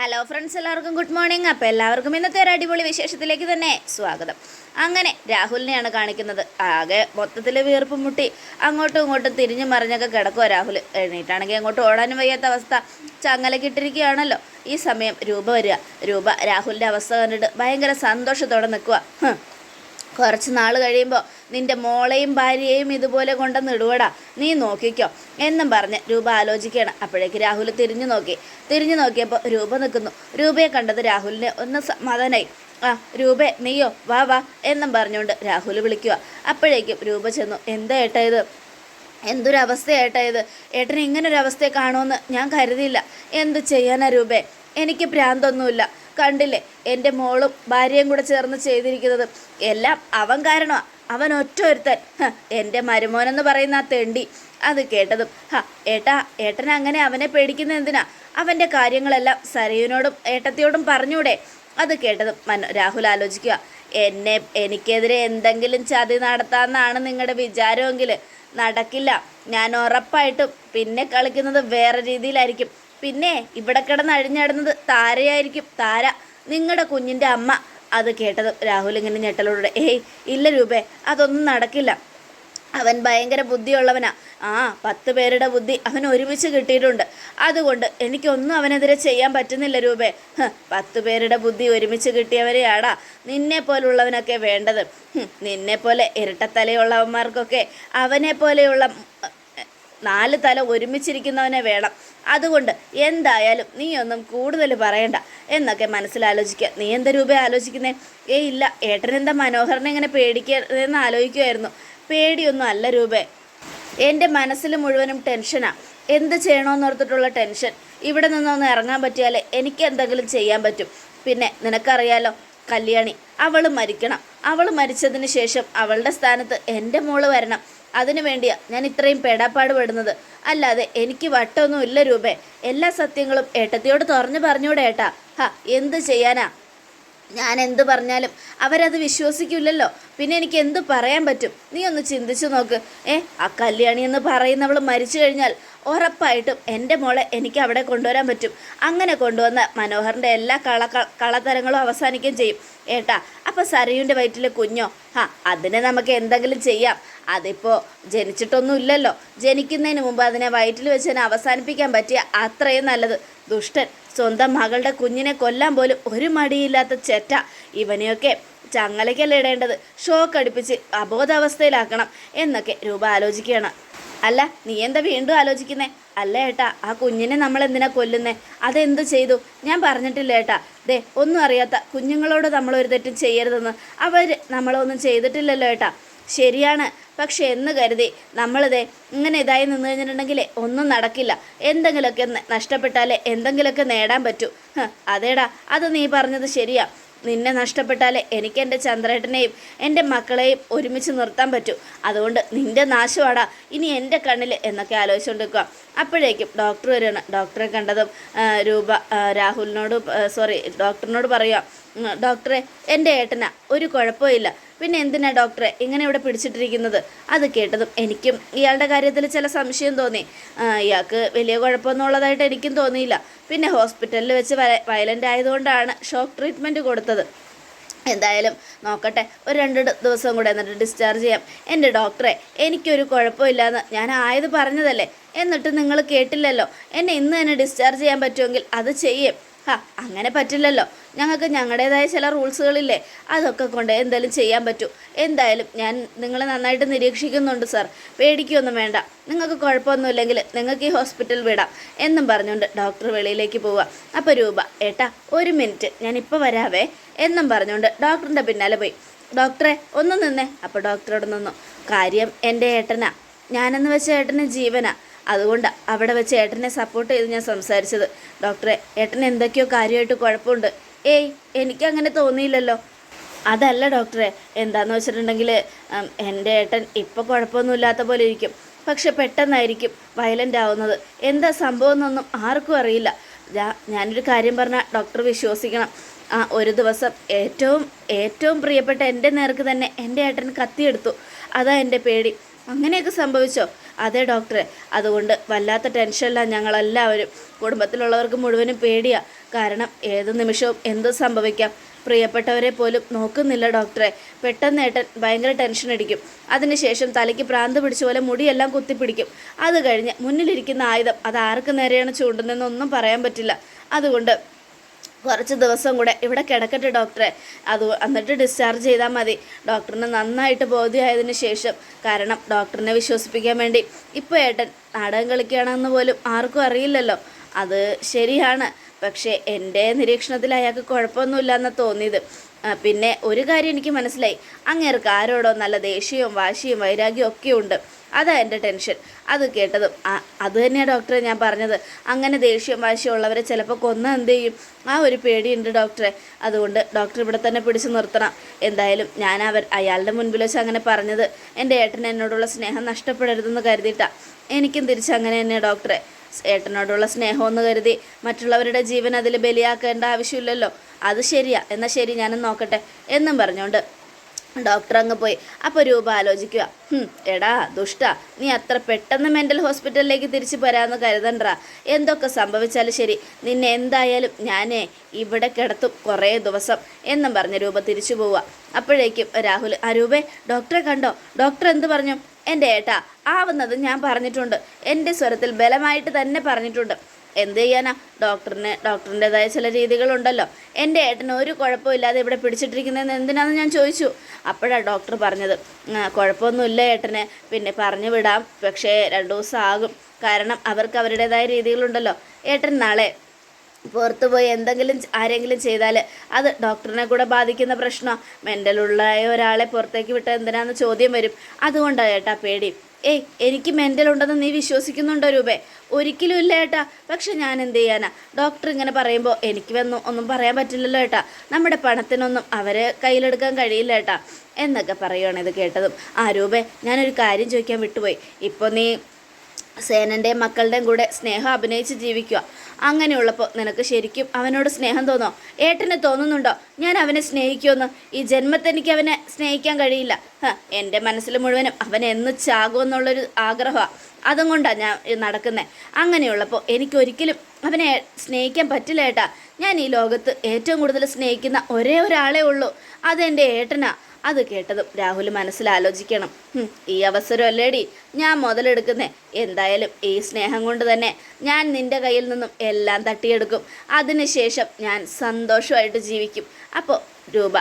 Hello friends എല്ലാവർക്കും good morning അപ്പോൾ എല്ലാവർക്കും ഇന്നത്തെ ഒരു അടിപൊളി വിശേഷത്തിലേക്ക് തന്നെ സ്വാഗതം. അങ്ങനെ രാഹുലിനെയാണ് കാണിക്കുന്നത്. ആകെ മൊത്തത്തിൽ വീർപ്പ് മുട്ടി അങ്ങോട്ടും ഇങ്ങോട്ടും തിരിഞ്ഞു മറിഞ്ഞൊക്കെ കിടക്കുക രാഹുൽ. എഴുന്നേറ്റാണെങ്കിൽ അങ്ങോട്ട് ഓടാനും വയ്യാത്ത അവസ്ഥ. ചങ്ങലക്കിട്ടിരിക്കുകയാണല്ലോ ഈ സമയം രൂപ വരിക. രൂപ രാഹുലിന്റെ അവസ്ഥ കണ്ടിട്ട് ഭയങ്കര സന്തോഷത്തോടെ നിൽക്കുക കുറച്ച് നാൾ കഴിയുമ്പോൾ നിന്റെ മോളെയും ഭാര്യയെയും ഇതുപോലെ കൊണ്ടെന്ന് ഇടുവടാ. നീ നോക്കിക്കോ. എന്നും പറഞ്ഞ് രൂപ ആലോചിക്കുകയാണ്. അപ്പോഴേക്ക് രാഹുൽ തിരിഞ്ഞു നോക്കി. തിരിഞ്ഞു നോക്കിയപ്പോൾ രൂപ നിൽക്കുന്നു. രൂപയെ കണ്ടത് രാഹുലിനെ ഒന്ന് സമാധാനായി. ആ രൂപേ നീയോ? വാ വാ എന്നും പറഞ്ഞുകൊണ്ട് രാഹുൽ വിളിക്കുക. അപ്പോഴേക്കും രൂപ ചെന്നു. എന്താ ഏട്ടാ ഇത്? എന്തൊരവസ്ഥയായിട്ടാ ഇത്? ഏട്ടന് ഇങ്ങനൊരവസ്ഥയെ കാണുമെന്ന് ഞാൻ കരുതിയില്ല. എന്ത് ചെയ്യാനാ രൂപേ? എനിക്ക് ഭ്രാന്തൊന്നുമില്ല കണ്ടില്ലേ? എന്റെ മോളും ഭാര്യയും കൂടെ ചേർന്ന് ചെയ്തിരിക്കുന്നത്. എല്ലാം അവൻ കാരണമാണ് അവൻ ഒറ്റ ഒരുത്തൻ എന്റെ മരുമോനെന്ന് പറയുന്ന ആ തെണ്ടി. അത് കേട്ടതും ഹ ഏട്ടാ ഏട്ടൻ അങ്ങനെ അവനെ പേടിക്കുന്ന എന്തിനാ? അവന്റെ കാര്യങ്ങളെല്ലാം സരയുനോടും ഏട്ടത്തിയോടും പറഞ്ഞൂടെ. അത് കേട്ടതും മനോ രാഹുൽ ആലോചിക്കുക. എന്നെ എനിക്കെതിരെ എന്തെങ്കിലും ചതി നടത്താമെന്നാണ് നിങ്ങളുടെ വിചാരമെങ്കിൽ നടക്കില്ല. ഞാൻ ഉറപ്പായിട്ടും പിന്നെ കളിക്കുന്നത് വേറെ രീതിയിലായിരിക്കും. പിന്നെ ഇവിടെ കിടന്ന് അഴിഞ്ഞാടുന്നത് താരയായിരിക്കും. താര നിങ്ങളുടെ കുഞ്ഞിന്റെ അമ്മ. അത് കേട്ടതും രാഹുൽ ഇങ്ങനെ ഞെട്ടലോടെ ഏയ് ഇല്ല രൂപേ അതൊന്നും നടക്കില്ല. അവൻ ഭയങ്കര ബുദ്ധിയുള്ളവനാ. ആ പത്ത് പേരുടെ ബുദ്ധി അവൻ ഒരുമിച്ച് കിട്ടിയിട്ടുണ്ട്. അതുകൊണ്ട് എനിക്കൊന്നും അവനെതിരെ ചെയ്യാൻ പറ്റുന്നില്ല രൂപേ. പത്ത് പേരുടെ ബുദ്ധി ഒരുമിച്ച് കിട്ടിയവരെയാടാ. നിന്നെ പോലുള്ളവനൊക്കെ വേണ്ടത്. നിന്നെ പോലെ ഇരട്ടത്തലയുള്ളവന്മാർക്കൊക്കെ അവനെ പോലെയുള്ള നാല് തല ഒരുമിച്ചിരിക്കുന്നവനെ വേണം. അതുകൊണ്ട് എന്തായാലും നീ ഒന്നും കൂടുതൽ പറയണ്ട. എന്നൊക്കെ മനസ്സിലാലോചിക്കുക നീ എന്താ രൂപ ആലോചിക്കുന്നേ? ഏ ഇല്ല ഏട്ടനെന്താ മനോഹരനെ ഇങ്ങനെ പേടിക്കുന്നതെന്ന് ആലോചിക്കുമായിരുന്നു പേടിയൊന്നും അല്ല രൂപേ. എന്റെ മനസ്സിൽ മുഴുവനും ടെൻഷനാണ് എന്ത് ചെയ്യണമെന്നോർത്തിട്ടുള്ള ടെൻഷൻ. ഇവിടെ നിന്നൊന്ന് ഇറങ്ങാൻ പറ്റിയാൽ എനിക്ക് എന്തെങ്കിലും ചെയ്യാൻ പറ്റും. പിന്നെ നിനക്കറിയാലോ കല്യാണി അവൾ മരിക്കണം. അവൾ മരിച്ചതിന് ശേഷം അവളുടെ സ്ഥാനത്ത് എന്റെ മോൾ വരണം. അതിനു വേണ്ടിയാ ഞാൻ ഇത്രയും പെടാപ്പാട് പെടുന്നത് അല്ലാതെ എനിക്ക് വട്ടമൊന്നും ഇല്ല രൂപേ. എല്ലാ സത്യങ്ങളും ഏട്ടത്തിയോട് തുറന്നു പറഞ്ഞൂടെ ഏട്ടാ. ഹാ എന്ത് ചെയ്യാനാ? ഞാൻ എന്ത് പറഞ്ഞാലും അവരത് വിശ്വസിക്കില്ലല്ലോ പിന്നെ എനിക്ക് എന്ത് പറയാൻ പറ്റും? നീ ഒന്ന് ചിന്തിച്ചു നോക്ക്. ഏ ആ കല്യാണി എന്ന് പറയുന്നവൾ മരിച്ചു കഴിഞ്ഞാൽ ഉറപ്പായിട്ടും എന്റെ മോളെ എനിക്ക് അവിടെ കൊണ്ടുവരാൻ പറ്റും. അങ്ങനെ കൊണ്ടുവന്ന മനോഹറിന്റെ എല്ലാ കള കളതരങ്ങളും അവസാനിക്കുകയും ചെയ്യും. ഏട്ടാ അപ്പോൾ സരയുന്റെ വയറ്റിലെ കുഞ്ഞോ? ആ അതിനെ നമുക്ക് എന്തെങ്കിലും ചെയ്യാം. അതിപ്പോൾ ജനിച്ചിട്ടൊന്നും ഇല്ലല്ലോ ജനിക്കുന്നതിന് മുമ്പ് അതിനെ വയറ്റിൽ വെച്ച് തന്നെ അവസാനിപ്പിക്കാൻ പറ്റിയ അത്രയും നല്ലത്. ദുഷ്ടൻ. സ്വന്തം മകളുടെ കുഞ്ഞിനെ കൊല്ലാൻ പോലും ഒരു മടിയില്ലാത്ത ചെറ്റ. ഇവനെയൊക്കെ ചങ്ങലയ്ക്കല്ല ഇടേണ്ടത്? ഷോക്ക് അടുപ്പിച്ച് അബോധാവസ്ഥയിലാക്കണം എന്നൊക്കെ രൂപ ആലോചിക്കുകയാണ്. അല്ല നീ എന്താ വീണ്ടും ആലോചിക്കുന്നേ? അല്ല ഏട്ടാ ആ കുഞ്ഞിനെ നമ്മൾ എന്തിനാ കൊല്ലുന്നേ? അതെന്ത് ചെയ്തു? ഞാൻ പറഞ്ഞിട്ടില്ല ഏട്ടാ. ദേ ഒന്നും അറിയാത്ത കുഞ്ഞുങ്ങളോട് നമ്മളൊരു തെറ്റും ചെയ്യരുതെന്ന്. അവർ നമ്മളൊന്നും ചെയ്തിട്ടില്ലല്ലോ ഏട്ടാ. ശരിയാണ്. പക്ഷെ എന്ന് കരുതി നമ്മളിതേ ഇങ്ങനെ ഇതായി നിന്ന് കഴിഞ്ഞിട്ടുണ്ടെങ്കിൽ ഒന്നും നടക്കില്ല. എന്തെങ്കിലുമൊക്കെ നഷ്ടപ്പെട്ടാലേ എന്തെങ്കിലുമൊക്കെ നേടാൻ പറ്റൂ. അതേടാ. അത് നീ പറഞ്ഞത് ശരിയാ. നിന്നെ നഷ്ടപ്പെട്ടാലേ എനിക്ക് എന്റെ ചന്ദ്രേട്ടനെയും എന്റെ മക്കളെയും ഒരുമിച്ച് നിർത്താൻ പറ്റൂ. അതുകൊണ്ട് നിന്റെ നാശമാടാ. ഇനി എന്റെ കണ്ണിൽ എന്നൊക്കെ ആലോചിച്ചുകൊണ്ട് നിൽക്കുക അപ്പോഴേക്കും ഡോക്ടർ വരികയാണ് ഡോക്ടറെ കണ്ടതും രൂപ രാഹുലിനോട് സോറി ഡോക്ടറിനോട് പറയുക ഡോക്ടറെ എന്റെ ഏട്ടനാ ഒരു കുഴപ്പമില്ല പിന്നെ എന്തിനാ ഡോക്ടറെ ഇങ്ങനെ ഇവിടെ പിടിച്ചിട്ടിരിക്കുന്നത്? അത് കേട്ടതും എനിക്കും ഇയാളുടെ കാര്യത്തിൽ ചില സംശയം തോന്നി. ഇയാൾക്ക് വലിയ കുഴപ്പമെന്നുള്ളതായിട്ട് എനിക്കും തോന്നിയില്ല. പിന്നെ ഹോസ്പിറ്റലിൽ വെച്ച് വയലന്റ് ആയതുകൊണ്ടാണ് ഷോക്ക് ട്രീറ്റ്മെന്റ് കൊടുത്തത്. എന്തായാലും നോക്കട്ടെ. ഒരു രണ്ട് ദിവസം കൂടെ എന്നിട്ട് ഡിസ്ചാർജ് ചെയ്യാം. എന്റെ ഡോക്ടറെ എനിക്കൊരു കുഴപ്പമില്ലാന്ന് ഞാൻ ആയത് പറഞ്ഞതല്ലേ? എന്നിട്ട് നിങ്ങൾ കേട്ടില്ലല്ലോ. എന്നെ ഇന്ന് തന്നെ ഡിസ്ചാർജ് ചെയ്യാൻ പറ്റുമെങ്കിൽ അത് ചെയ്യും. ഹാ അങ്ങനെ പറ്റില്ലല്ലോ. ഞങ്ങൾക്ക് ഞങ്ങളുടേതായ ചില റൂൾസുകളില്ലേ? അതൊക്കെ കൊണ്ട് എന്തായാലും ചെയ്യാൻ പറ്റൂ. എന്തായാലും ഞാൻ നിങ്ങളെ നന്നായിട്ട് നിരീക്ഷിക്കുന്നുണ്ട് സാർ. പേടിക്കൊന്നും വേണ്ട. നിങ്ങൾക്ക് കുഴപ്പമൊന്നുമില്ലെങ്കിൽ നിങ്ങൾക്ക് ഈ ഹോസ്പിറ്റൽ വിടാം. എന്നും പറഞ്ഞുകൊണ്ട് ഡോക്ടർ വെളിയിലേക്ക് പോവുക. അപ്പോൾ രൂപ ഏട്ടാ ഒരു മിനിറ്റ്. ഞാൻ ഇപ്പോൾ വരാവേ. എന്നും പറഞ്ഞുകൊണ്ട് ഡോക്ടറിന്റെ പിന്നാലെ പോയി. ഡോക്ടറെ ഒന്ന് നിന്നേ. അപ്പോൾ ഡോക്ടറോട് നിന്നു. കാര്യം എന്റെ ഏട്ടനാ. ഞാനെന്ന് വെച്ച ഏട്ടന് ജീവനാ. അതുകൊണ്ട് അവിടെ വെച്ച് ഏട്ടനെ സപ്പോർട്ട് ചെയ്ത് ഞാൻ സംസാരിച്ചത്. ഡോക്ടറെ ഏട്ടൻ എന്തൊക്കെയോ കാര്യമായിട്ട് കുഴപ്പമുണ്ട്. ഏയ് എനിക്കങ്ങനെ തോന്നിയില്ലല്ലോ. അതല്ല ഡോക്ടറെ എന്താണെന്ന് വെച്ചിട്ടുണ്ടെങ്കിൽ എന്റെ ഏട്ടൻ ഇപ്പോൾ കുഴപ്പമൊന്നുമില്ലാത്ത പോലെ ഇരിക്കും. പക്ഷെ പെട്ടെന്നായിരിക്കും വയലന്റ് ആവുന്നത്. എന്താ സംഭവം എന്നൊന്നും ആർക്കും അറിയില്ല. ഞാനൊരു കാര്യം പറഞ്ഞാൽ ഡോക്ടർ വിശ്വസിക്കണം. ആ ഒരു ദിവസം ഏറ്റവും ഏറ്റവും പ്രിയപ്പെട്ട എന്റെ നേർക്ക് തന്നെ എന്റെ ഏട്ടൻ കത്തിയെടുത്തു. അതാ എന്റെ പേടി. അങ്ങനെയൊക്കെ സംഭവിച്ചോ? അതെ ഡോക്ടറെ. അതുകൊണ്ട് വല്ലാത്ത ടെൻഷനിലാണ് ഞങ്ങളെല്ലാവരും. കുടുംബത്തിലുള്ളവർക്ക് മുഴുവനും പേടിയാ. കാരണം ഏത് നിമിഷവും എന്ത് സംഭവിക്കാം? പ്രിയപ്പെട്ടവരെ പോലും നോക്കുന്നില്ല ഡോക്ടറെ. പെട്ടെന്ന് ഏട്ടൻ ഭയങ്കര ടെൻഷൻ അടിക്കും. അതിനുശേഷം തലയ്ക്ക് പ്രാന്ത് പിടിച്ച പോലെ മുടിയെല്ലാം കുത്തിപ്പിടിക്കും. അത് കഴിഞ്ഞ് മുന്നിലിരിക്കുന്ന ആയുധം അത് ആർക്ക് നേരെയാണ് ചൂണ്ടുന്നതെന്നൊന്നും പറയാൻ പറ്റില്ല. അതുകൊണ്ട് കുറച്ച് ദിവസം കൂടെ ഇവിടെ കിടക്കട്ടെ ഡോക്ടറെ. അത് എന്നിട്ട് ഡിസ്ചാർജ് ചെയ്താൽ മതി. ഡോക്ടറിന് നന്നായിട്ട് ബോധ്യമായതിനു ശേഷം കാരണം ഡോക്ടറിനെ വിശ്വസിപ്പിക്കാൻ വേണ്ടി. ഇപ്പോൾ ഏട്ടൻ നാടകം കളിക്കുകയാണെന്ന് പോലും ആർക്കും അറിയില്ലല്ലോ. അത് ശരിയാണ്. പക്ഷേ എന്റെ നിരീക്ഷണത്തിൽ അയാൾക്ക് കുഴപ്പമൊന്നുമില്ല എന്ന് തോന്നിയത് പിന്നെ ഒരു കാര്യം എനിക്ക് മനസ്സിലായി. അങ്ങേർക്ക് ആരോടോ നല്ല ദേഷ്യവും വാശിയും വൈരാഗ്യവും ഒക്കെ ഉണ്ട്. അതാ എന്റെ ടെൻഷൻ. അത് കേട്ടതും അത് തന്നെയാണ് ഡോക്ടറെ ഞാൻ പറഞ്ഞത്. അങ്ങനെ ദേഷ്യം വാശിയും ഉള്ളവരെ ചിലപ്പോൾ കൊന്ന എന്ത് ചെയ്യും? ആ ഒരു പേടിയുണ്ട് ഡോക്ടറെ. അതുകൊണ്ട് ഡോക്ടർ ഇവിടെ തന്നെ പിടിച്ചു നിർത്തണം. എന്തായാലും ഞാൻ അവർ അയാളുടെ മുൻപിൽ വെച്ച് അങ്ങനെ പറഞ്ഞത്. എന്റെ ഏട്ടൻ എന്നോടുള്ള സ്നേഹം നഷ്ടപ്പെടരുതെന്ന് കരുതിയിട്ടാണ് എനിക്കും തിരിച്ചങ്ങനെ തന്നെ ഡോക്ടറെ. ഏട്ടനോടുള്ള സ്നേഹമെന്ന് കരുതി മറ്റുള്ളവരുടെ ജീവൻ അതിൽ ബലിയാക്കേണ്ട ആവശ്യമില്ലല്ലോ. അത് ശരിയാ. എന്നാൽ ശരി ഞാനും നോക്കട്ടെ എന്നും പറഞ്ഞുകൊണ്ട് ഡോക്ടർ അങ്ങ് പോയി. അപ്പോൾ രൂപ ആലോചിക്കുക. "ഹും, എടാ ദുഷ്ട നീ അത്ര പെട്ടെന്ന് മെന്റൽ ഹോസ്പിറ്റലിലേക്ക് തിരിച്ചു വരാമെന്ന് കരുതണ്ട. എന്തൊക്കെ സംഭവിച്ചാലും ശരി. നിന്നെ എന്തായാലും ഞാനേ ഇവിടെ കിടത്തും കുറേ ദിവസം എന്നും പറഞ്ഞ് രൂപ തിരിച്ചു പോവുക. അപ്പോഴേക്കും രാഹുൽ ആ രൂപേ ഡോക്ടറെ കണ്ടോ? ഡോക്ടർ എന്ത് പറഞ്ഞു? എന്റെ ഏട്ട ആവുന്നത് ഞാൻ പറഞ്ഞിട്ടുണ്ട്. എന്റെ സ്വരത്തിൽ ബലമായിട്ട് തന്നെ പറഞ്ഞിട്ടുണ്ട്. എന്ത് ചെയ്യാനാ? ഡോക്ടറിന് ഡോക്ടറിന്റെതായ ചില രീതികളുണ്ടല്ലോ. എന്റെ ഏട്ടന് ഒരു കുഴപ്പമില്ലാതെ ഇവിടെ പിടിച്ചിട്ടിരിക്കുന്നതെന്ന് എന്തിനാണെന്ന് ഞാൻ ചോദിച്ചു. അപ്പോഴാണ് ഡോക്ടർ പറഞ്ഞത് "ആ, കുഴപ്പമൊന്നുമില്ല ഏട്ടന് പിന്നെ പറഞ്ഞു വിടാം പക്ഷേ രണ്ട് ദിവസം ആകും. കാരണം അവർക്ക് അവരുടേതായ രീതികളുണ്ടല്ലോ. ഏട്ടൻ നാളെ പുറത്തു പോയി എന്തെങ്കിലും ആരെങ്കിലും ചെയ്താൽ അത് ഡോക്ടറിനെ കൂടെ ബാധിക്കുന്ന പ്രശ്നമാണ് മെന്റലുള്ളായ ഒരാളെ പുറത്തേക്ക് വിട്ട എന്തിനാന്ന് ചോദ്യം വരും. അതുകൊണ്ടാണ് ഏട്ടാ പേടി. ഏയ് എനിക്ക് മെന്റൽ ഉണ്ടെന്ന് നീ വിശ്വസിക്കുന്നുണ്ടോ രൂപേ? ഒരിക്കലും ഇല്ല ഏട്ടാ. പക്ഷെ ഞാൻ എന്ത് ചെയ്യാനാ? ഡോക്ടർ ഇങ്ങനെ പറയുമ്പോൾ എനിക്ക് വന്നു ഒന്നും പറയാൻ പറ്റില്ലല്ലോ ഏട്ടാ. നമ്മുടെ പണത്തിനൊന്നും അവരെ കയ്യിലെടുക്കാൻ കഴിയില്ല ഏട്ടാ. എന്നൊക്കെ പറയുകയാണ് ഇത് കേട്ടതും. ആ രൂപേ ഞാനൊരു കാര്യം ചോദിക്കാൻ വിട്ടുപോയി. ഇപ്പോൾ നീ സേനന്റെയും മക്കളുടെയും കൂടെ സ്നേഹം അഭിനയിച്ച് ജീവിക്കുക. അങ്ങനെയുള്ളപ്പോൾ നിനക്ക് ശരിക്കും അവനോട് സ്നേഹം തോന്നോ? ഏട്ടന് തോന്നുന്നുണ്ടോ? ഞാൻ അവനെ സ്നേഹിക്കുമെന്ന്. ഈ ജന്മത്തെനിക്ക് അവനെ സ്നേഹിക്കാൻ കഴിയില്ല. എന്റെ മനസ്സിൽ മുഴുവനും അവൻ എന്ന് ചാകുമെന്നുള്ളൊരു ആഗ്രഹമാണ് അതും കൊണ്ടാണ് ഞാൻ നടക്കുന്നത് അങ്ങനെയുള്ളപ്പോൾ എനിക്കൊരിക്കലും അവനെ സ്നേഹിക്കാൻ പറ്റില്ല ഏട്ടാ. ഞാൻ ഈ ലോകത്ത് ഏറ്റവും കൂടുതൽ സ്നേഹിക്കുന്ന ഒരേ ഒരാളേ ഉള്ളൂ. അതെന്റെ ഏട്ടനാ. അത് കേട്ടതും രാഹുൽ മനസ്സിലാലോചിക്കണം. ഈ അവസരം അല്ലേടി ഞാൻ മുതലെടുക്കുന്നേ. എന്തായാലും ഈ സ്നേഹം കൊണ്ട് തന്നെ ഞാൻ നിന്റെ കയ്യിൽ നിന്നും എല്ലാം തട്ടിയെടുക്കും. അതിനുശേഷം ഞാൻ സന്തോഷമായിട്ട് ജീവിക്കും. അപ്പോൾ രൂപ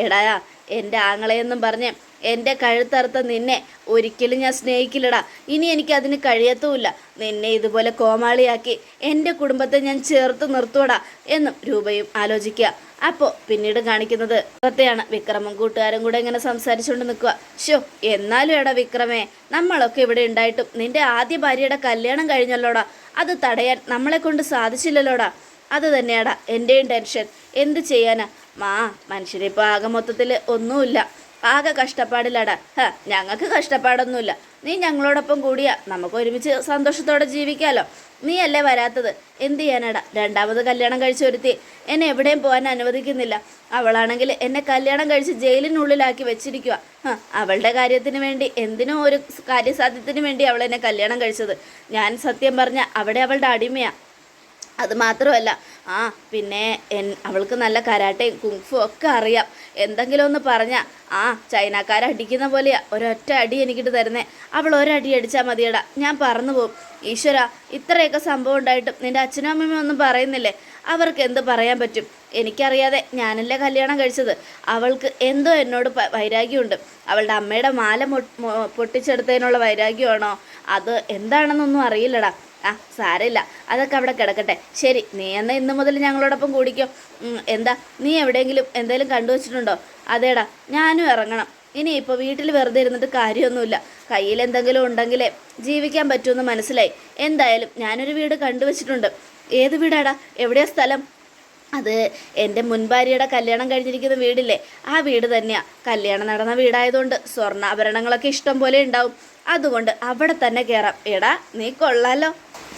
എടായാ എന്റെ ആങ്ങളെയെന്നും പറഞ്ഞ് എന്റെ കഴുത്തറുത്ത നിന്നെ ഒരിക്കലും ഞാൻ സ്നേഹിക്കില്ലടാ. ഇനി എനിക്ക് അതിന് കഴിയത്തുമില്ല. നിന്നെ ഇതുപോലെ കോമാളിയാക്കി എന്റെ കുടുംബത്തെ ഞാൻ ചേർത്ത് നിർത്തുവടാ എന്നും രൂപയും ആലോചിക്കുക. അപ്പോൾ പിന്നീട് കാണിക്കുന്നത് വിക്രത്തെയാണ് വിക്രമും കൂട്ടുകാരും കൂടെ ഇങ്ങനെ സംസാരിച്ചുകൊണ്ട് നിൽക്കുക. ഷോ എന്നാലും എടാ വിക്രമേ നമ്മളൊക്കെ ഇവിടെ ഉണ്ടായിട്ടും നിന്റെ ആദ്യ ഭാര്യയുടെ കല്യാണം കഴിഞ്ഞല്ലോടാ. അത് തടയാൻ നമ്മളെ കൊണ്ട് സാധിച്ചില്ലല്ലോടാ. അത് തന്നെയാടാ എന്റെയും ടെൻഷൻ. എന്ത് ചെയ്യാനാ? മാ മനുഷ്യരിപ്പോൾ ആകെ മൊത്തത്തിൽ ഒന്നുമില്ല. ആകെ കഷ്ടപ്പാടില്ലടാ ഹ ഞങ്ങൾക്ക് കഷ്ടപ്പാടൊന്നുമില്ല. നീ ഞങ്ങളോടൊപ്പം കൂടിയാ. നമുക്ക് ഒരുമിച്ച് സന്തോഷത്തോടെ ജീവിക്കാലോ. നീ അല്ലേ വരാത്തത്? എന്ത് ചെയ്യാനടാ? രണ്ടാമത് കല്യാണം കഴിച്ച് ഒരുത്തി എന്നെ എവിടെയും പോകാൻ അനുവദിക്കുന്നില്ല. അവളാണെങ്കിൽ എന്നെ കല്യാണം കഴിച്ച് ജയിലിനുള്ളിലാക്കി വെച്ചിരിക്കുക അവളുടെ കാര്യത്തിന് വേണ്ടി എന്തിനോ ഒരു കാര്യസാധ്യത്തിന് വേണ്ടി അവൾ എന്നെ കല്യാണം കഴിച്ചത്. ഞാൻ സത്യം പറഞ്ഞ അവിടെ അവളുടെ അടിമയാ. അത് മാത്രമല്ല ആ പിന്നെ അവൾക്ക് നല്ല കരാട്ടയും കുങ്ഫു ഒക്കെ അറിയാം. എന്തെങ്കിലും ഒന്ന് പറഞ്ഞാൽ ആ ചൈനക്കാരെ അടിക്കുന്ന പോലെയാ. ഒരൊറ്റ അടി എനിക്കിട്ട് തരുന്നേ. അവൾ ഒരടി അടിച്ചാൽ മതിയടാ. ഞാൻ പറന്നു പോകും ഈശ്വര ഇത്രയൊക്കെ സംഭവം ഉണ്ടായിട്ടും നിന്റെ അച്ഛനും അമ്മയും ഒന്നും പറയുന്നില്ലേ? അവർക്ക് എന്ത് പറയാൻ പറ്റും? എനിക്കറിയാതെ ഞാനല്ലേ കല്യാണം കഴിച്ചത്? അവൾക്ക് എന്തോ എന്നോട് വൈരാഗ്യമുണ്ട്. അവളുടെ അമ്മയുടെ മാല പൊട്ടിച്ചെടുത്തതിനുള്ള വൈരാഗ്യമാണോ? അത് എന്താണെന്നൊന്നും അറിയില്ലടാ. ആ സാരമില്ല. അതൊക്കെ അവിടെ കിടക്കട്ടെ. ശരി നീ എന്നാൽ ഇന്ന് മുതൽ ഞങ്ങളോടൊപ്പം കൂടിക്കോ. എന്താ നീ എവിടെയെങ്കിലും എന്തെങ്കിലും കണ്ടുവച്ചിട്ടുണ്ടോ? അതേടാ ഞാനും ഇറങ്ങണം. ഇനി ഇപ്പോൾ വീട്ടിൽ വെറുതെ ഇരുന്നിട്ട് കാര്യമൊന്നുമില്ല. കയ്യിൽ എന്തെങ്കിലും ഉണ്ടെങ്കിലേ ജീവിക്കാൻ പറ്റുമെന്ന് മനസ്സിലായി. എന്തായാലും ഞാനൊരു വീട് കണ്ടുവച്ചിട്ടുണ്ട്. ഏത് വീടാടാ? എവിടെയാ സ്ഥലം? അത് എന്റെ മുൻഭാര്യയുടെ കല്യാണം കഴിഞ്ഞിരിക്കുന്ന വീടില്ലേ? ആ വീട് തന്നെയാണ് കല്യാണം നടന്ന വീടായതുകൊണ്ട് സ്വർണാഭരണങ്ങളൊക്കെ ഇഷ്ടം പോലെ ഉണ്ടാവും. അതുകൊണ്ട് അവിടെ തന്നെ കയറാം എടാ നീ കൊള്ളാലോ.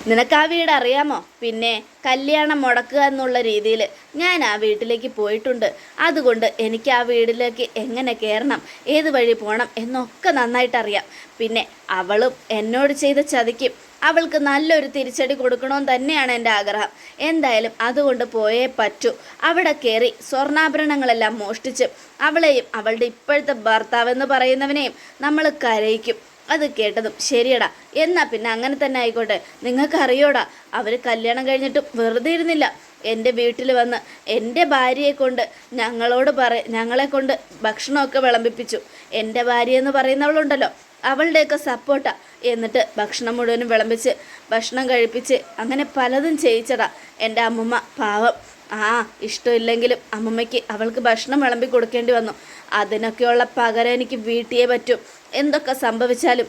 നിനക്ക് ആ വീട് അറിയാമോ? പിന്നെ കല്യാണം മുടക്കുക എന്നുള്ള രീതിയിൽ ഞാൻ ആ വീട്ടിലേക്ക് പോയിട്ടുണ്ട്. അതുകൊണ്ട് എനിക്ക് ആ വീട്ടിലേക്ക് എങ്ങനെ കയറണം ഏത് വഴി പോകണം എന്നൊക്കെ നന്നായിട്ട് അറിയാം പിന്നെ അവളും എന്നോട് ചെയ്ത ചതിക്കും. അവൾക്ക് നല്ലൊരു തിരിച്ചടി കൊടുക്കണമെന്ന് തന്നെയാണ് എന്റെ ആഗ്രഹം. എന്തായാലും അതുകൊണ്ട് പോയേ പറ്റൂ. അവിടെ കയറി സ്വർണാഭരണങ്ങളെല്ലാം മോഷ്ടിച്ച് അവളെയും അവളുടെ ഇപ്പോഴത്തെ ഭർത്താവെന്ന് പറയുന്നവനെയും നമ്മൾ കരയിക്കും. അത് കേട്ടതും ശരിയടാ. എന്നാ പിന്നെ അങ്ങനെ തന്നെ ആയിക്കോട്ടെ. നിങ്ങൾക്ക് അറിയോടാ അവർ കല്യാണം കഴിഞ്ഞിട്ടും വെറുതെ ഇരുന്നില്ല. എന്റെ വീട്ടിൽ വന്ന് എന്റെ ഭാര്യയെ കൊണ്ട് ഞങ്ങളോട് പറ ഞങ്ങളെ കൊണ്ട് ഭക്ഷണമൊക്കെ വിളമ്പിപ്പിച്ചു. എന്റെ ഭാര്യ എന്ന് പറയുന്നവളുണ്ടല്ലോ. അവളുടെയൊക്കെ സപ്പോർട്ടാ. എന്നിട്ട് ഭക്ഷണം മുഴുവനും വിളമ്പിച്ച് ഭക്ഷണം കഴിപ്പിച്ച് അങ്ങനെ പലതും ചെയ്യിച്ചടാ എന്റെ അമ്മമ്മ. പാവം. ആ ഇഷ്ടമില്ലെങ്കിലും അമ്മമ്മയ്ക്ക് അവൾക്ക് ഭക്ഷണം വിളമ്പി കൊടുക്കേണ്ടി വന്നു. അതിനൊക്കെയുള്ള പകരം എനിക്ക് വീട്ടിയേ പറ്റും. എന്തൊക്കെ സംഭവിച്ചാലും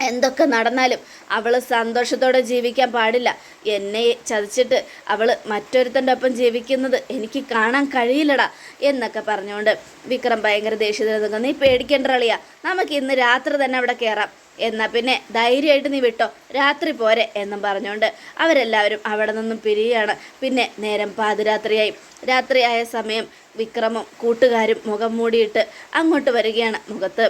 എന്തൊക്കെ നടന്നാലും അവൾ സന്തോഷത്തോടെ ജീവിക്കാൻ പാടില്ല. എന്നെ ചതിച്ചിട്ട് അവൾ മറ്റൊരുത്തന്റെ ഒപ്പം ജീവിക്കുന്നത് എനിക്ക് കാണാൻ കഴിയില്ലടാ എന്നൊക്കെ പറഞ്ഞുകൊണ്ട് വിക്രം ഭയങ്കര ദേഷ്യത്തിൽ നിൽക്കുന്നു. നീ പേടിക്കേണ്ട അളിയ നമുക്ക് ഇന്ന് രാത്രി തന്നെ അവിടെ കയറാം എന്നാൽ പിന്നെ ധൈര്യമായിട്ട് നീ വിട്ടോ. രാത്രി പോരെ എന്നും പറഞ്ഞുകൊണ്ട് അവരെല്ലാവരും അവിടെ നിന്നും പിരിയുകയാണ്. പിന്നെ നേരം പാതിരാത്രിയായി. രാത്രിയായ സമയം വിക്രമും കൂട്ടുകാരും മുഖം മൂടിയിട്ട് അങ്ങോട്ട് വരികയാണ്. മുഖത്ത്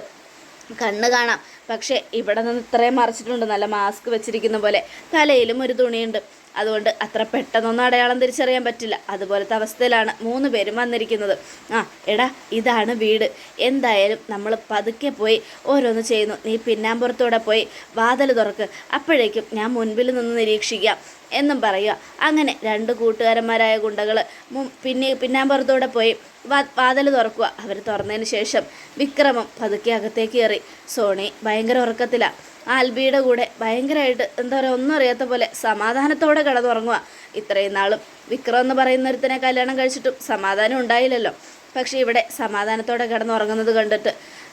കണ്ണ് കാണാം. പക്ഷേ ഇവിടെ നിന്ന് ഇത്രയും മറിച്ചിട്ടുണ്ട്. നല്ല മാസ്ക് വെച്ചിരിക്കുന്ന പോലെ തലയിലും ഒരു തുണിയുണ്ട്. അതുകൊണ്ട് അത്ര പെട്ടെന്നൊന്നും അടയാളം തിരിച്ചറിയാൻ പറ്റില്ല. അതുപോലത്തെ അവസ്ഥയിലാണ് മൂന്ന് പേരും വന്നിരിക്കുന്നത്. ആ എടാ ഇതാണ് വീട്. എന്തായാലും നമ്മൾ പതുക്കെ പോയി ഓരോന്ന് ചെയ്യുന്നു. നീ പിന്നാമ്പുറത്തൂടെ പോയി വാതിൽ തുറക്ക്. അപ്പോഴേക്കും ഞാൻ മുൻപിൽ നിന്ന് നിരീക്ഷിക്കാം. എന്നും പറയുക. അങ്ങനെ രണ്ട് കൂട്ടുകാരന്മാരായ ഗുണ്ടകൾ പിന്നെ പിന്നാമ്പുറത്തൂടെ പോയി വാതിൽ തുറക്കുക. അവർ തുറന്നതിന് ശേഷം വിക്രമം പതുക്കെ അകത്തേക്ക് കയറി. സോണി ഭയങ്കര ഉറക്കത്തിലാണ് ആൽബിയുടെ കൂടെ ഭയങ്കരമായിട്ട് എന്താ പറയുക ഒന്നും അറിയാത്ത പോലെ സമാധാനത്തോടെ കിടന്നുറങ്ങുക ഇത്രയും നാളും വിക്രം എന്ന് പറയുന്ന ഒരുത്തനെ കല്യാണം കഴിച്ചിട്ടും സമാധാനം ഉണ്ടായില്ലല്ലോ. പക്ഷേ ഇവിടെ സമാധാനത്തോടെ കിടന്നുറങ്ങുന്നത് കണ്ടിട്ട്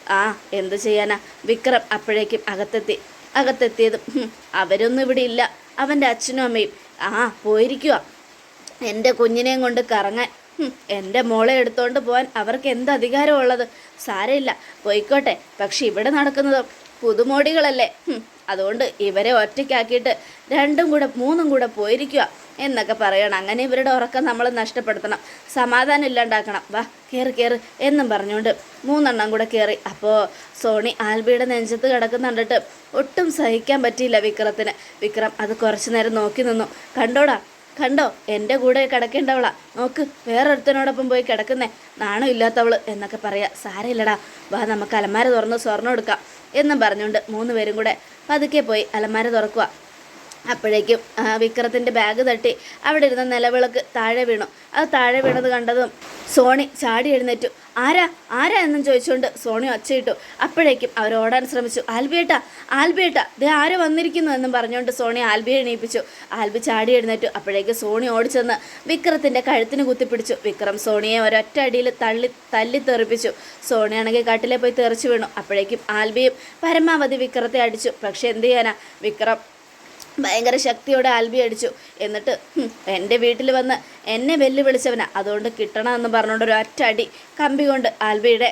ആ എന്ത് ചെയ്യാനാ? വിക്രം അപ്പോഴേക്കും അകത്തെത്തി അകത്തെത്തിയതും. അവരൊന്നും ഇവിടെ ഇല്ല. അവന്റെ അച്ഛനും അമ്മയും. ആ പോയിരിക്കുക എന്റെ കുഞ്ഞിനെയും കൊണ്ട് കറങ്ങാൻ. എന്റെ മോളെ എടുത്തോണ്ട് പോകാൻ അവർക്ക് എന്ത് അധികാരമുള്ളത് സാരമില്ല. പോയിക്കോട്ടെ. പക്ഷെ ഇവിടെ നടക്കുന്നത് പുതുമോടികളല്ലേ? അതുകൊണ്ട് ഇവരെ ഒറ്റയ്ക്കാക്കിയിട്ട് രണ്ടും കൂടെ മൂന്നും കൂടെ പോയിരിക്കുക എന്നൊക്കെ പറയണം. അങ്ങനെ ഇവരുടെ ഉറക്കം നമ്മൾ നഷ്ടപ്പെടുത്തണം. സമാധാനം ഇല്ലാണ്ടാക്കണം. വാ കയറി കയറി എന്നും പറഞ്ഞുകൊണ്ട് മൂന്നെണ്ണം കൂടെ കയറി അപ്പോൾ സോണി ആൽബിയുടെ നെഞ്ചത്ത് കിടക്കുന്ന കണ്ടിട്ട് ഒട്ടും സഹിക്കാൻ പറ്റിയില്ല വിക്രത്തിന്. വിക്രം അത് കുറച്ചു നേരം നോക്കി നിന്നു. കണ്ടോടാ കണ്ടോ? എന്റെ കൂടെ കിടക്കേണ്ടവളാ. നോക്ക് വേറൊരുത്തനോടൊപ്പം പോയി കിടക്കുന്നേ. നാണം ഇല്ലാത്തവൾ എന്നൊക്കെ പറയാ. സാരയില്ലടാ വാ നമുക്ക് അലമാര തുറന്ന് സ്വർണം എടുക്കാം എന്നും പറഞ്ഞുകൊണ്ട് മൂന്ന് പേരും കൂടെ പതുക്കെ പോയി അലമാര തുറക്കുക അപ്പോഴേക്കും വിക്രത്തിന്റെ ബാഗ് തട്ടി അവിടെ ഇരുന്ന നിലവിളക്ക് താഴെ വീണു. അത് താഴെ വീണത് കണ്ടതും സോണി ചാടി എഴുന്നേറ്റു. ആരാ? ആരാ? എന്നും ചോദിച്ചുകൊണ്ട് സോണി ഒച്ചയിട്ടു. അപ്പോഴേക്കും അവർ ഓടാൻ ശ്രമിച്ചു. ആൽബിയേട്ട ആൽബിയേട്ട ദേ ആര് വന്നിരിക്കുന്നു? എന്നും പറഞ്ഞുകൊണ്ട് സോണി ആൽബിയെ എണീപ്പിച്ചു. ആൽബി ചാടി എഴുന്നേറ്റു. അപ്പോഴേക്കും സോണി ഓടിച്ചെന്ന് വിക്രത്തിന്റെ കഴുത്തിന് കുത്തിപ്പിടിച്ചു. വിക്രം സോണിയെ ഒരൊറ്റ അടിയിൽ തള്ളി തല്ലി തെറിപ്പിച്ചു. സോണിയാണെങ്കിൽ കാട്ടിലെ പോയി തെറിച്ചു വീണു. അപ്പോഴേക്കും ആൽബിയും പരമാവധി വിക്രത്തെ അടിച്ചു. പക്ഷെ എന്ത് ചെയ്യാനാ? വിക്രം ഭയങ്കര ശക്തിയോടെ ആൽബി അടിച്ചു. എന്നിട്ട് എന്റെ വീട്ടിൽ വന്ന് എന്നെ വെല്ലുവിളിച്ചവനാ. അതുകൊണ്ട് കിട്ടണമെന്ന് പറഞ്ഞുകൊണ്ട് ഒരു ഒറ്റ അടി കമ്പി കൊണ്ട് ആൽബിയുടെ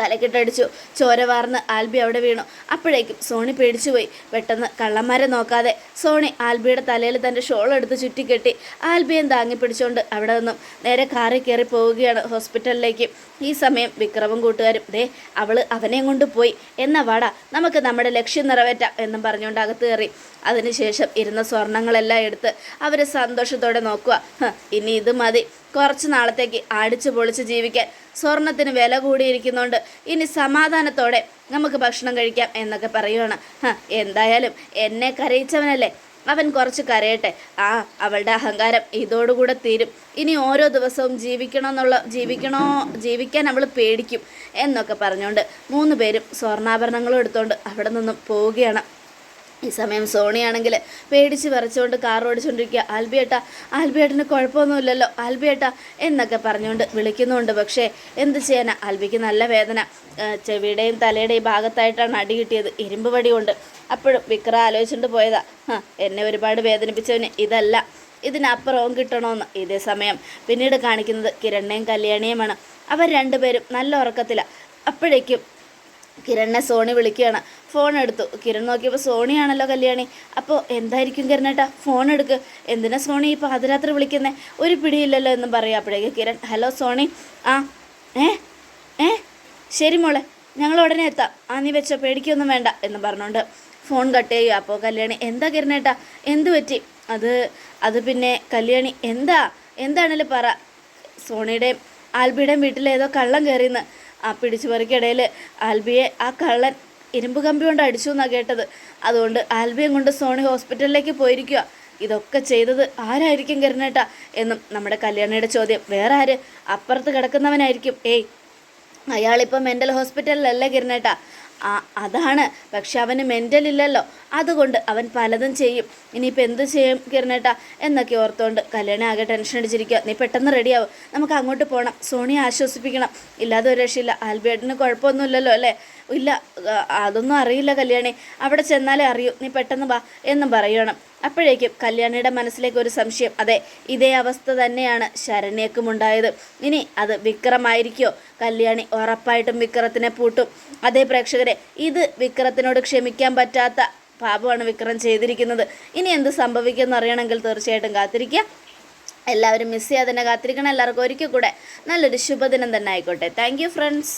തലക്കിട്ടടിച്ചു. ചോര വാർന്ന് ആൽബി അവിടെ വീണു. അപ്പോഴേക്കും സോണി പേടിച്ചുപോയി. പെട്ടെന്ന് കള്ളന്മാരെ നോക്കാതെ സോണി ആൽബിയുടെ തലയിൽ തന്റെ ഷോൾ എടുത്ത് ചുറ്റിക്കെട്ടി. ആൽബിയെ താങ്ങി പിടിച്ചുകൊണ്ട് അവിടെ നിന്നും നേരെ കാറിൽ കയറി പോവുകയാണ് ഹോസ്പിറ്റലിലേക്ക്. ഈ സമയം വിക്രമും കൂട്ടുകാരും ദേ അവൾ അവനെയും കൊണ്ട് പോയി. എന്ന വട നമുക്ക് നമ്മുടെ ലക്ഷ്യം നിറവേറ്റാം എന്നും പറഞ്ഞുകൊണ്ട് അകത്ത് കയറി. അതിനുശേഷം ഇരുന്ന സ്വർണങ്ങളെല്ലാം എടുത്ത് അവർ സന്തോഷത്തോടെ നോക്കുക ഇനി ഇത് മതി. കുറച്ച് നാളത്തേക്ക് അടിച്ചു പൊളിച്ച് ജീവിക്കാൻ സ്വർണത്തിന് വില കൂടിയിരിക്കുന്നുണ്ട്. ഇനി സമാധാനത്തോടെ നമുക്ക് ഭക്ഷണം കഴിക്കാം എന്നൊക്കെ പറയുവാണ്. എന്തായാലും എന്നെ കരയിച്ചവനല്ലേ? അവൻ കുറച്ച് കരയട്ടെ. ആ അവളുടെ അഹങ്കാരം ഇതോടുകൂടെ തീരും. ഇനി ഓരോ ദിവസവും ജീവിക്കണമെന്നുള്ള ജീവിക്കണോ ജീവിക്കാൻ അവൾ പേടിക്കും എന്നൊക്കെ പറഞ്ഞുകൊണ്ട് മൂന്ന് പേരും സ്വർണാഭരണങ്ങളും എടുത്തുകൊണ്ട് അവിടെ നിന്നും പോവുകയാണ്. ഈ സമയം സോണിയാണെങ്കിൽ പേടിച്ച് വിറച്ചുകൊണ്ട് കാർ ഓടിച്ചുകൊണ്ടിരിക്കുക ആൽബിയേട്ട ആൽബിയേട്ടന് കുഴപ്പമൊന്നുമില്ലല്ലോ. ആൽബിയേട്ട എന്നൊക്കെ പറഞ്ഞുകൊണ്ട് വിളിക്കുന്നുണ്ട്. പക്ഷേ എന്ത് ചെയ്യാനാ? ആൽബിക്ക് നല്ല വേദന. ചെവിയുടെയും തലയുടെയും ഭാഗത്തായിട്ടാണ് അടി കിട്ടിയത്. ഇരുമ്പ് വടി കൊണ്ട് അപ്പോഴും വിക്ര ആലോചിച്ചുകൊണ്ട് പോയതാ. "ഹ, എന്നെ ഒരുപാട് വേദനിപ്പിച്ചവന് ഇതല്ല. ഇതിനപ്പുറവും കിട്ടണമെന്ന് ഇതേ സമയം. പിന്നീട് കാണിക്കുന്നത് കിരണ്ണയും കല്യാണിയുമാണ് അവർ രണ്ടുപേരും നല്ല ഉറക്കത്തിലാണ് അപ്പോഴേക്കും കിരണിനെ സോണി വിളിക്കുകയാണ്. ഫോൺ എടുത്തു. കിരൺ നോക്കിയപ്പോൾ സോണിയാണല്ലോ കല്യാണി. അപ്പോൾ എന്തായിരിക്കും കിരണേട്ടാ? ഫോൺ എടുക്ക്. എന്തിനാ സോണി ഈ പാതിരാത്രി വിളിക്കുന്നേ? ഒരു പിടിയില്ലല്ലോ എന്നും പറയാം. അപ്പോഴേക്ക് കിരൺ ഹലോ സോണി. ആ ഏ ഏ ശരി മോളെ. ഞങ്ങൾ ഉടനെ എത്താം. ആ നീ വെച്ചോ. പേടിക്കൊന്നും വേണ്ട എന്ന് പറഞ്ഞുകൊണ്ട് ഫോൺ കട്ട് ചെയ്യുക. അപ്പോൾ കല്യാണി എന്താ കിരണേട്ടാ? എന്ത് പറ്റി? അത് അത് പിന്നെ കല്യാണി എന്താ? എന്താണേലും പറ. സോണിയുടെയും ആൽബിയുടെയും വീട്ടിൽ ഏതോ കള്ളം കയറിയെന്ന് ആ പിടിച്ചു പറിക്കിടയിൽ ആൽബിയെ ആ കള്ളൻ ഇരുമ്പ് കമ്പി കൊണ്ട് അടിച്ചു എന്നാണ് കേട്ടത്. അതുകൊണ്ട് ആൽബിയും കൊണ്ട് സോണി ഹോസ്പിറ്റലിലേക്ക് പോയിരിക്കുക ഇതൊക്കെ ചെയ്തത് ആരായിരിക്കും കരുണേട്ട എന്നും നമ്മുടെ കല്യാണിയുടെ ചോദ്യം. വേറെ ആര്? അപ്പുറത്ത് കിടക്കുന്നവനായിരിക്കും. ഏയ് അയാളിപ്പോൾ മെന്റൽ ഹോസ്പിറ്റലിലല്ലേ കിരണേട്ടാ. ആ അതാണ്. പക്ഷെ അവന് മെന്റൽ ഇല്ലല്ലോ. അതുകൊണ്ട് അവൻ പലതും ചെയ്യും. ഇനിയിപ്പോൾ എന്ത് ചെയ്യും കിരണേട്ടാ? എന്നൊക്കെ ഓർത്തുകൊണ്ട് കല്യാണം ആകെ ടെൻഷൻ അടിച്ചിരിക്കുക നീ പെട്ടെന്ന് റെഡിയാവും നമുക്ക് അങ്ങോട്ട് പോകണം സോണിയെ ആശ്വസിപ്പിക്കണം. ഇല്ലാതെ ഒരു രക്ഷയില്ല. ആൽബേട്ടിന് കുഴപ്പമൊന്നുമില്ലല്ലോ അല്ലേ? ഇല്ല അതൊന്നും അറിയില്ല കല്യാണി. അവിടെ ചെന്നാലേ അറിയൂ. നീ പെട്ടെന്ന് വാ എന്നും പറയണം. അപ്പോഴേക്കും കല്യാണിയുടെ മനസ്സിലേക്ക് ഒരു സംശയം. അതെ ഇതേ അവസ്ഥ തന്നെയാണ് ശരണ്യക്കും ഉണ്ടായത്. ഇനി അത് വിക്രമായിരിക്കോ? കല്യാണി ഉറപ്പായിട്ടും വിക്രത്തിനെ പൂട്ടും. അതേ പ്രേക്ഷകരെ ഇത് വിക്രത്തിനോട് ക്ഷമിക്കാൻ പറ്റാത്ത പാപമാണ് വിക്രം ചെയ്തിരിക്കുന്നത്. ഇനി എന്ത് സംഭവിക്കുമെന്ന് അറിയണമെങ്കിൽ തീർച്ചയായിട്ടും കാത്തിരിക്കുക. എല്ലാവരും മിസ് ചെയ്യാതെ തന്നെ കാത്തിരിക്കണം. എല്ലാവർക്കും ഒരിക്കൽ കൂടെ നല്ലൊരു ശുഭദിനം തന്നെ ആയിക്കോട്ടെ. Thank friends